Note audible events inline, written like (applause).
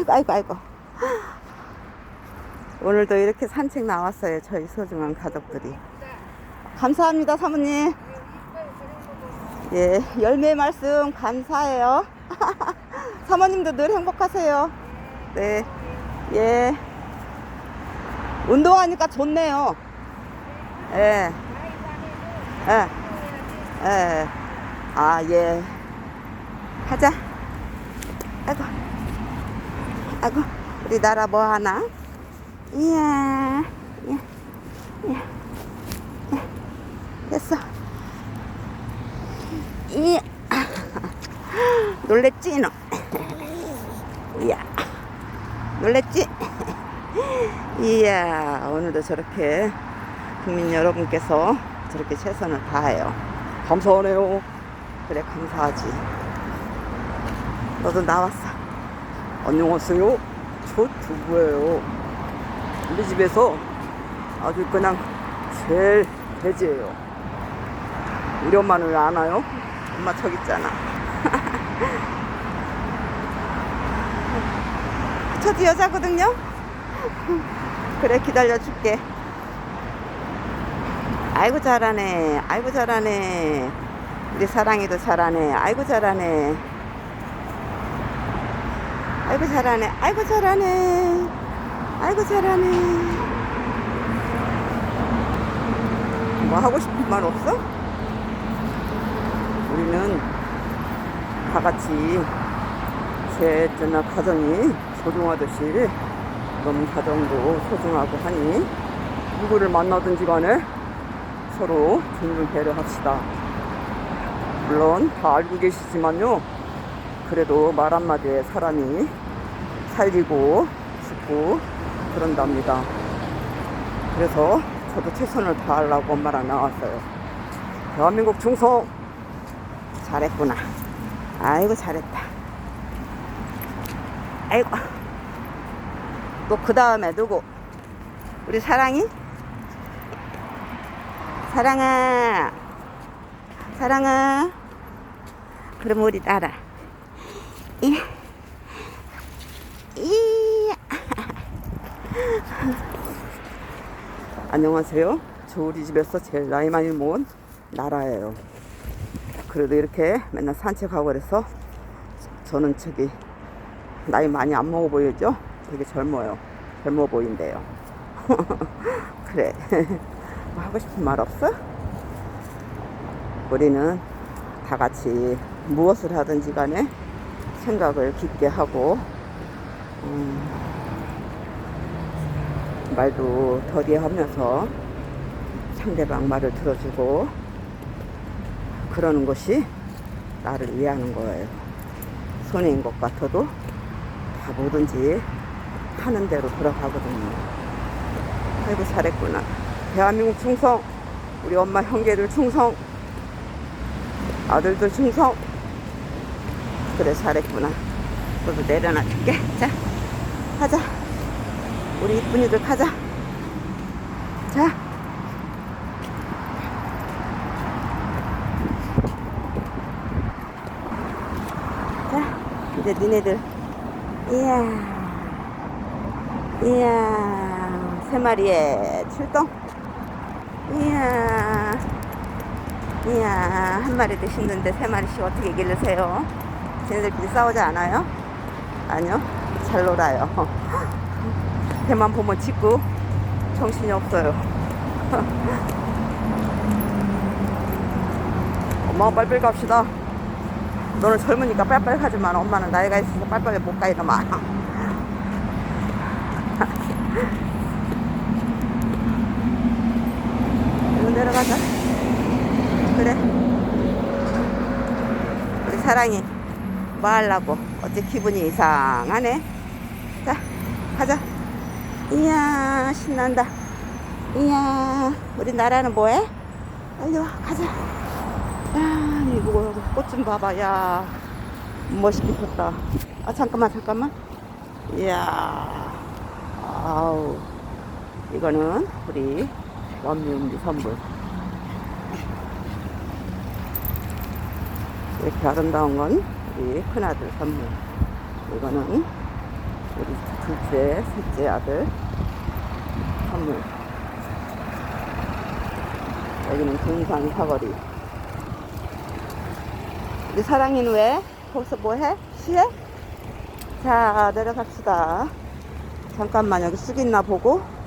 아이고, 아이고, 아이고. 오늘도 이렇게 산책 나왔어요. 저희 소중한 가족들이. 감사합니다, 사모님. 예, 열매 말씀 감사해요. (laughs) 사모님도 늘 행복하세요. 네, 예. 운동하니까 좋네요. 예, 예, 예. 아, 예. 가자. 아이고, 아이고, 우리 나라 뭐 하나? 이야, 이야, 이야, 이야. 됐어. 이 (laughs) 놀랬지 너? 이야 놀랬지? 이야 오늘도 저렇게 국민 여러분께서 저렇게 최선을 다해요. 감사하네요. 그래 감사하지. 너도 나왔어 안녕하세요 저 두부예요 우리 집에서 아주 그냥 제일 돼지예요 왜안 와요? 엄마 저기 있잖아. (laughs) 저도 여자거든요? 그래, 기다려줄게. 아이고, 잘하네. 아이고, 잘하네. 우리 사랑이도 잘하네. 아이고, 잘하네. 아이고, 잘하네. 아이고, 잘하네. 아이고, 잘하네. 뭐 하고 싶은 말 없어? 우리는 다 같이 제 저나 가정이 소중하듯이 너무 가정도 소중하고 하니 누구를 만나든지 간에 서로 존중 배려합시다. 물론 다 알고 계시지만요. 그래도 말 한마디에 사람이 살리고 싶고 그런답니다. 그래서 저도 최선을 다하려고 엄마랑 나왔어요. 대한민국 충성! 잘했구나. 아이고, 잘했다. 아이고. 또 그 다음에 누구? 우리 사랑이? 사랑아. 사랑아. 그럼 우리 따라. 이. 이. (laughs) 안녕하세요. 저 우리 집에서 제일 나이 많이 먹은 나라예요. 그래도 이렇게 맨날 산책하고 그래서 저는 저기 나이 많이 안 먹어 보이죠? 되게 젊어요. 젊어 보인대요. (laughs) 그래. (laughs) 뭐 하고 싶은 말 없어? 우리는 다 같이 무엇을 하든지 간에 생각을 깊게 하고 음, 말도 더디 하면서 상대방 말을 들어주고 그러는 것이 나를 위하는 거예요. 손해인 것 같아도 다 뭐든지 하는 대로 돌아가거든요. 아이고 잘했구나. 대한민국 충성, 우리 엄마 형제들 충성, 아들들 충성. 그래 잘했구나. 너도 내려놔 줄게. 자, 가자. 우리 이쁜이들 가자. 자. 자, 이제 니네들. 이야. 이야. 세 마리에 출동. 이야. 이야. 한 마리도 힘든데 세 마리씩 어떻게 기르세요? 쟤네들끼리 싸우지 않아요? 아니요. 잘 놀아요. (laughs) 걔만 보면 짖고 정신이 없어요. (laughs) 엄마 빨리빨리 갑시다. 너는 젊으니까 빨리빨리 가지만 엄마는 나이가 있어서 빨리빨리 못 가, 이놈아. (laughs) 내려가자. 그래. 우리 사랑이 뭐 하려고? 어째 기분이 이상하네. 자, 가자. 이야, 신난다. 이야, 우리 나라는 뭐해? 빨리 와, 가자. 야, 이거 꽃좀 봐봐. 야, 멋있게 폈다. 아, 잠깐만, 잠깐만. 이야, 아우. 이거는 우리 원미음리 선물. 이렇게 아름다운 건 우리 큰아들 선물. 이거는 우리 둘째, 셋째 아들 선물. 여기는 금산 사거리. 우리 사랑이는 왜? 거기서 뭐 해? 쉬해? 자, 내려갑시다. 잠깐만 여기 쑥 있나 보고